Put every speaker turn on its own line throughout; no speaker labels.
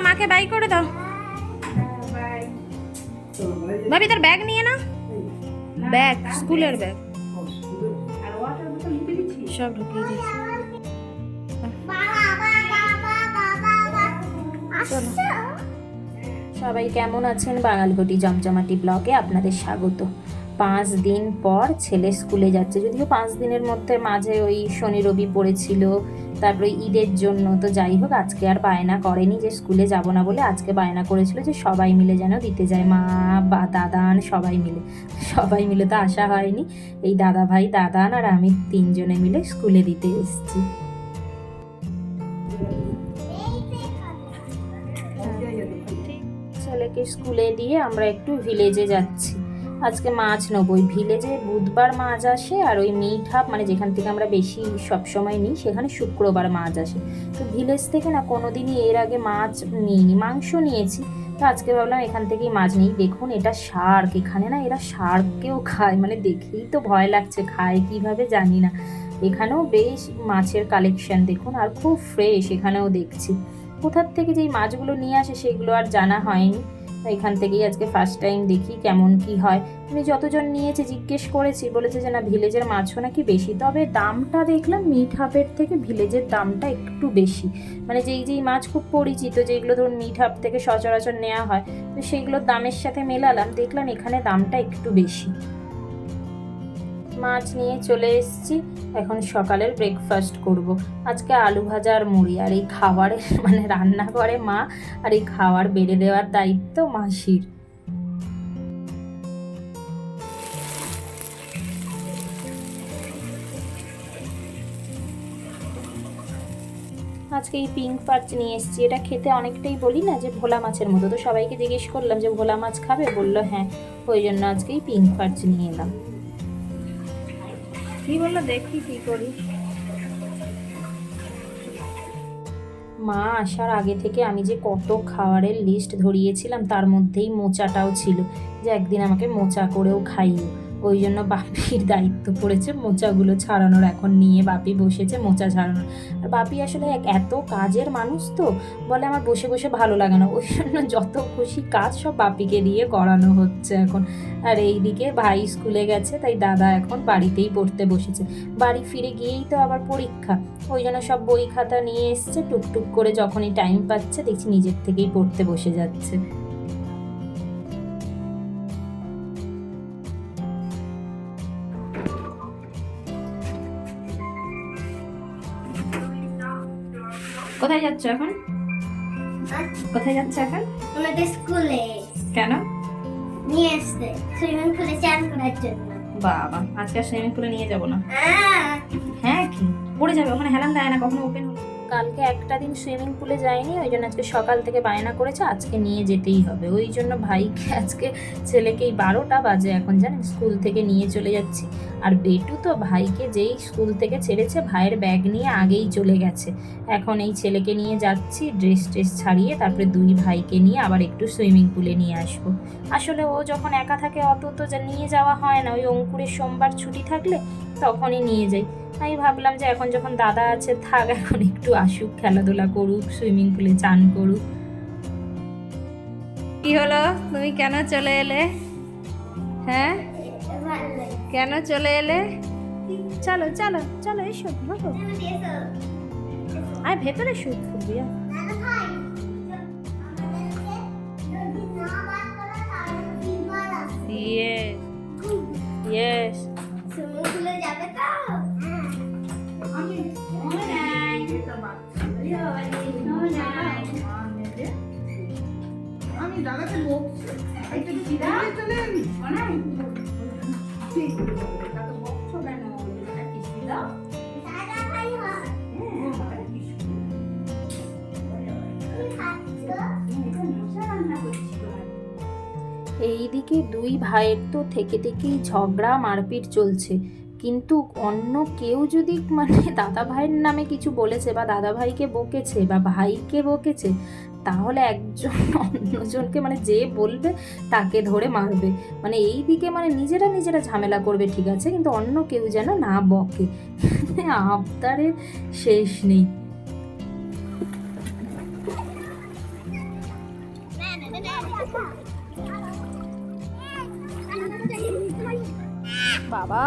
দাও মাকে বাই করে দাও। ভাবি, তার ব্যাগ নিয়ে না ব্যাগ, স্কুলের ব্যাগ। সব ঢুকিয়ে দিয়েছি। সবাই কেমন আছেন? বাঙালঘটি জমজমাটি ব্লগে আপনাদের স্বাগত। পাঁচ দিন পর ছেলে স্কুলে যাচ্ছে, যদিও পাঁচ দিনের মধ্যে মাঝে ওই শনি রবি পড়েছিল তারপরে ঈদের জন্য তো যাই হোক, আজকে আর বায়না করেনি যে স্কুলে যাব না বলে, আজকে বায়না করেছিল যে সবাই মিলে যেন দিতে যায়। মা, বা, দাদান সবাই মিলে। সবাই মিলে তো আসা হয়নি। এই দাদা ভাই, দাদান আর আমি তিনজনে মিলে স্কুলে দিতে এসেছি। ছেলেকে স্কুলে দিয়ে আমরা একটু ভিলেজে যাচ্ছি। আজকে মাছ নেব। ওই ভিলেজে বুধবার মাছ আসে আর ওই হাফ মানে যেখান থেকে আমরা বেশি সব সময় নিই, সেখানে শুক্রবার মাছ আসে। তো ভিলেজ থেকে না কোনোদিনই এর আগে মাছ নিইনি, মাংস নিয়েছি। তো আজকে ভাবলাম এখান থেকেই মাছ নিই। দেখুন এটা শার্ক এখানে না এরা শার্ককেও খায় মানে দেখেই তো ভয় লাগছে খায় কীভাবে জানি না। এখানেও বেশ মাছের কালেকশন দেখুন, আর খুব ফ্রেশ এখানেও দেখছি। কোথার থেকে যেই মাছগুলো নিয়ে আসে সেগুলো আর জানা হয়নি। এখান থেকেই আজকে ফার্স্ট টাইম দেখি কেমন কি হয়। আমি যতজন নিয়েছে জিজ্ঞেস করেছি, বলেছে যে না ভিলেজের মাছও নাকি বেশি। তবে দামটা দেখলাম মিট হাফের থেকে ভিলেজের দামটা একটু বেশি। মানে যেই যেই মাছ খুব পরিচিত যেগুলো ধরুন মিট হাফ থেকে সচরাচর নেওয়া হয়, তো সেইগুলোর দামের সাথে মেলালাম, দেখলাম এখানে দামটা একটু বেশি। মাছ নিয়ে চলে এসেছি। এখন সকালের ব্রেকফাস্ট করব। আজকে আলু ভাজা আর মুড়ি। আর এই খাবারের মানে রান্না করে মা, আর এই খাবার বেড়ে দেওয়ার দায়িত্ব মাসির। আজকে এই পিঙ্ক পার্চ নিয়ে এসেছি। এটা খেতে অনেকটাই বলি না যে ভোলা মাছের মতো। তো সবাইকে জিজ্ঞেস করলাম যে ভোলা মাছ খাবে? বলল হ্যাঁ। ওই জন্য আজকে এই পিঙ্ক পার্চ নিয়ে এলাম। কি বলল? দেখি কি করি। মা আসার আগে থেকে আমি যে কত খাবারের লিস্ট ধরিয়েছিলাম, তার মধ্যেই মোচাটাও ছিল। যে একদিন আমাকে মোচা করেও খাইও ওই জন্য বাপির দায়িত্ব পড়েছে। মোচাগুলো ছাড়ানোর এখন নিয়ে বাপি বসেছে, মোচা ছাড়ানোর। আর বাপি আসলে এক এত কাজের মানুষ তো, বলে আমার বসে বসে ভালো লাগে না। ওই জন্য যত খুশি কাজ সব বাপিকে দিয়ে করানো হচ্ছে এখন। আর এইদিকে ভাই স্কুলে গেছে, তাই দাদা এখন বাড়িতেই পড়তে বসেছে। বাড়ি ফিরে গিয়েই তো আবার পরীক্ষা। ওই জন্য সব বই খাতা নিয়ে এসছে, টুকটুক করে যখনই টাইম পাচ্ছে, দেখছি নিজের থেকেই পড়তে বসে যাচ্ছে। কোথায় যাচ্ছ এখন? কোথায় যাচ্ছ এখন?
আমাদের স্কুলে।
কেন?
নিয়ে আসতে। সুইমিং পুলে চান করার জন্য।
বাবা আজকে সুইমিং পুলে নিয়ে যাব না।
আহ,
হ্যাঁ কি? পড়ে যাবে ওখানে হেলান দেয় না কখনো ওপেন কালকে একটা দিন সুইমিং পুলে যায়নি ওই জন্য আজকে সকাল থেকে বায়না করেছে, আজকে নিয়ে যেতেই হবে। ওই জন্য ভাইকে আজকে ছেলেকেই বারোটা বাজে এখন জানেন, স্কুল থেকে নিয়ে চলে যাচ্ছি। আর বেটু তো ভাইকে যেই স্কুল থেকে ছেড়েছে, ভাইয়ের ব্যাগ নিয়ে আগেই চলে গেছে। এখন এই ছেলেকে নিয়ে যাচ্ছি, ড্রেস ট্রেস ছাড়িয়ে তারপরে দুই ভাইকে নিয়ে আবার একটু সুইমিং পুলে নিয়ে আসব। আসলে ও যখন একা থাকে, অত তো নিয়ে যাওয়া হয় না। ওই অঙ্কুরের সোমবার ছুটি থাকলে তখনই নিয়ে যাই। আমি ভাবলাম যে এখন যখন দাদা আছে থাক এখন একটু আসুক খেলাধুলা করুক সুইমিং পুলে চান করুক কি হলো তুমি কেন চলে এলে হ্যাঁ কেন চলে এলে চলো চলো চলো এসো বাবু আর ভেতরে শুট করবি। Yes. Yes.
সুইমিং পুলে যাবে তো আমি
দাদাকে বকছি
এইদিকে দুই ভাইয়ের তো থেকে থেকেই ঝগড়া মারপিট চলছে। কিন্তু অন্য কেউ যদি মানে দাদা ভাইয়ের নামে কিছু বলেছে বা দাদা ভাইকে বকেছে বা ভাইকে বকেছে, তাহলে একজন অন্যজনকে মানে যে বলবে তাকে ধরে মারবে। মানে এই দিকে মানে নিজেরা নিজেরা ঝামেলা করবে, ঠিক আছে? কিন্তু অন্য কেউ যেন না বকে। আবদারের শেষ নেই। বাবা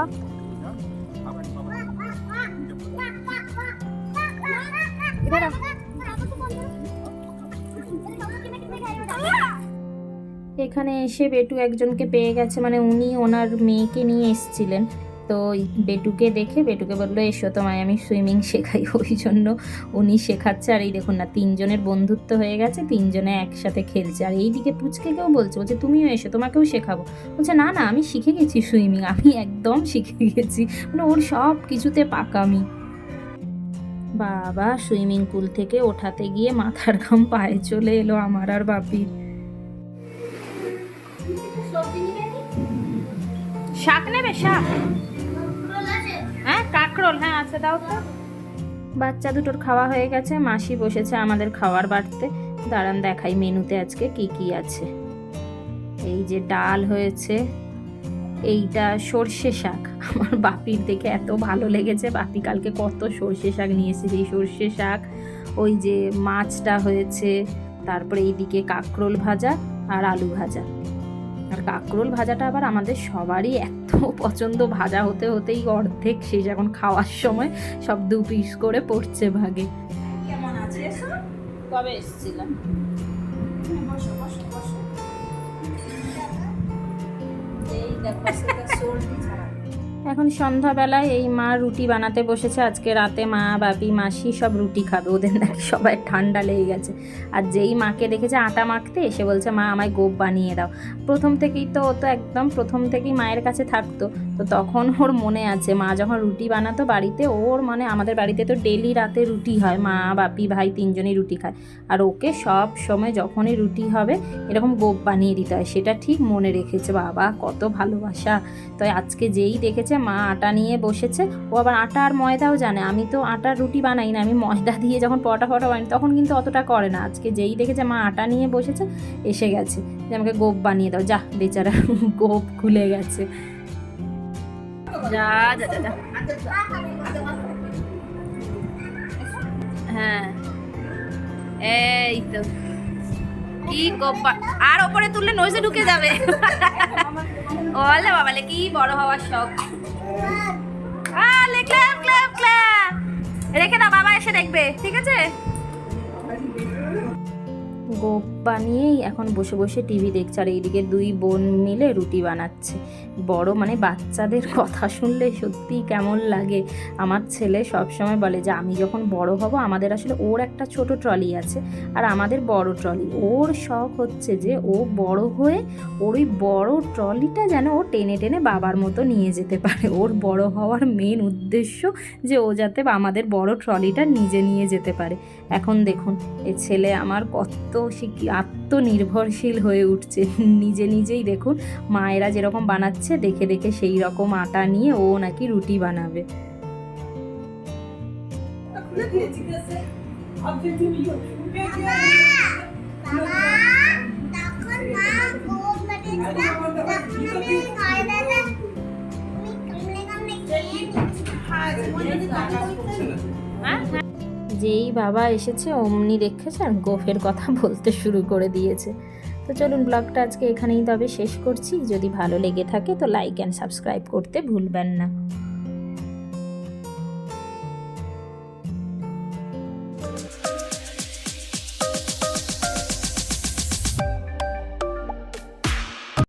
এখানে এসে বেটু একজনকে পেয়ে গেছে মানে উনি ওনার মেয়েকে নিয়ে এসেছিলেন। তো বেটুকে দেখে বেটুকে বলল, এসো তোমায় আমি সুইমিং শেখাই। ওই জন্য উনি শেখাচ্ছে। আর এই দেখুন না, তিনজনের বন্ধুত্ব হয়ে গেছে, তিনজনে একসাথে খেলছে। আর এইদিকে পুচকেকেও বলছে বলছে, তুমিও এসো, তোমাকেও শেখাবো। বলছে, না না, আমি শিখে গেছি সুইমিং, আমি একদম শিখে গেছি। মানে ওর সব কিছুতে পাকামি। বাবা, সুইমিং পুল থেকে ওঠাতে গিয়ে মাথার ঘাম পায়ে চলে এলো আমার আর বাপির। শাক নেবে, শাক? কাকরোল হ্যাঁ আছে, দাও তো। বাচ্চা দুটোর খাওয়া হয়ে গেছে, মাসি বসেছে আমাদের খাওয়ার বাড়তে। দাঁড়ান, দেখাই মেনুতে আজকে কি কি আছে। এই যে ডাল হয়েছে, এইটা সর্ষে শাক। আমার বাপির দেখে এত ভালো লেগেছে, বাপি কালকে কত সর্ষে শাক নিয়ে এসেছে, এই সর্ষে শাক। ওই যে মাছটা হয়েছে, তারপরে এইদিকে কাকরোল ভাজা আর আলু ভাজা। আর কাঁকরোল ভাজাটা আবার আমাদের সবারই এত পছন্দ। ভাজা হতে হতেই অর্ধেক শেষ এখন খাওয়ার সময়। সব দু পিস করে পড়ছে ভাগে।
কেমন আছে
কবে এসেছিলাম? এই এখন সন্ধ্যাবেলায় এই মা রুটি বানাতে বসেছে। আজকে রাতে মা বাপি মাসি সব রুটি খাবে। ওদের নাকি সবাই ঠান্ডা লেগে গেছে। আর যেই মাকে দেখেছে আটা মাখতে এসে বলছে, মা, আমায় গোপ বানিয়ে দাও। প্রথম থেকেই তো ও তো একদম প্রথম থেকেই মায়ের কাছে থাকতো। তো তখন ওর মনে আছে, মা যখন রুটি বানাতো বাড়িতে, ওর মানে আমাদের বাড়িতে তো ডেলি রাতে রুটি হয়। মা, বাপি, ভাই তিনজনই রুটি খায়। আর ওকে সব সময় যখনই রুটি হবে, এরকম গোপ বানিয়ে দিতে হয়। সেটা ঠিক মনে রেখেছে। বাবা, কত ভালোবাসা। তো আজকে যেই দেখেছে মা আটা নিয়ে বসেছে ও আবার আটা আর ময়দাও জানে। আমি তো আটার রুটি বানাই না আমি ময়দা দিয়ে যখন পরোটা ফটা বানাই তখন কিন্তু অতটা করে না। আজকে যেই দেখেছে মা আটা নিয়ে বসেছে এসে গেছে। যে আমাকে গোপ বানিয়ে দাও। যা বেচারা গোপ খুলে গেছে। যা যা যা হ্যাঁ। এই তো। কি গোপ আর ওপরে তুললে নইসে ঢুকে যাবে। ওলে বাবালে কি বড় হওয়ার শখ। আলে ক্ল্যাপ ক্ল্যাপ ক্ল্যাপ রেখে দাও বাবা এসে দেখবে ঠিক আছে? গোপ বানিয়েই এখন বসে বসে টিভি দেখছে, আর এইদিকে দুই বোন মিলে রুটি বানাচ্ছে। বড় মানে বাচ্চাদের কথা শুনলে সত্যি কেমন লাগে। আমার ছেলে সব সময় বলে যে, আমি যখন বড় হব, আমাদের আসলে ওর একটা ছোট ট্রলি আছে, আর আমাদের বড় ট্রলি। ওর শখ হচ্ছে যে, ও বড় হয়ে ওর ওই বড় ট্রলিটা যেন ও টেনে টেনে বাবার মতো নিয়ে যেতে পারে। ওর বড় হওয়ার মেন উদ্দেশ্য যে, ও যাতে আমাদের বড় ট্রলিটা নিজে নিয়ে যেতে পারে। এখন দেখুন, এ ছেলে আমার কত শিখি আত্মনির্ভরশীল হয়ে উঠছে। নিজে নিজেই দেখুন, মায়েরা যেরকম বানাচ্ছে, দেখে দেখে সেই রকম আটা নিয়ে ও নাকি রুটি বানাবে।
খুলে দিয়েছি
বাবা এসেছে, অমনি দেখেছে আর গোফের কথা বলতে শুরু করে দিয়েছে। তো চলুন ব্লগটা আজকে এখানেই তবে শেষ করছি। যদি ভালো লেগে থাকে তো লাইক অ্যান্ড সাবস্ক্রাইব করতে ভুলবেন না।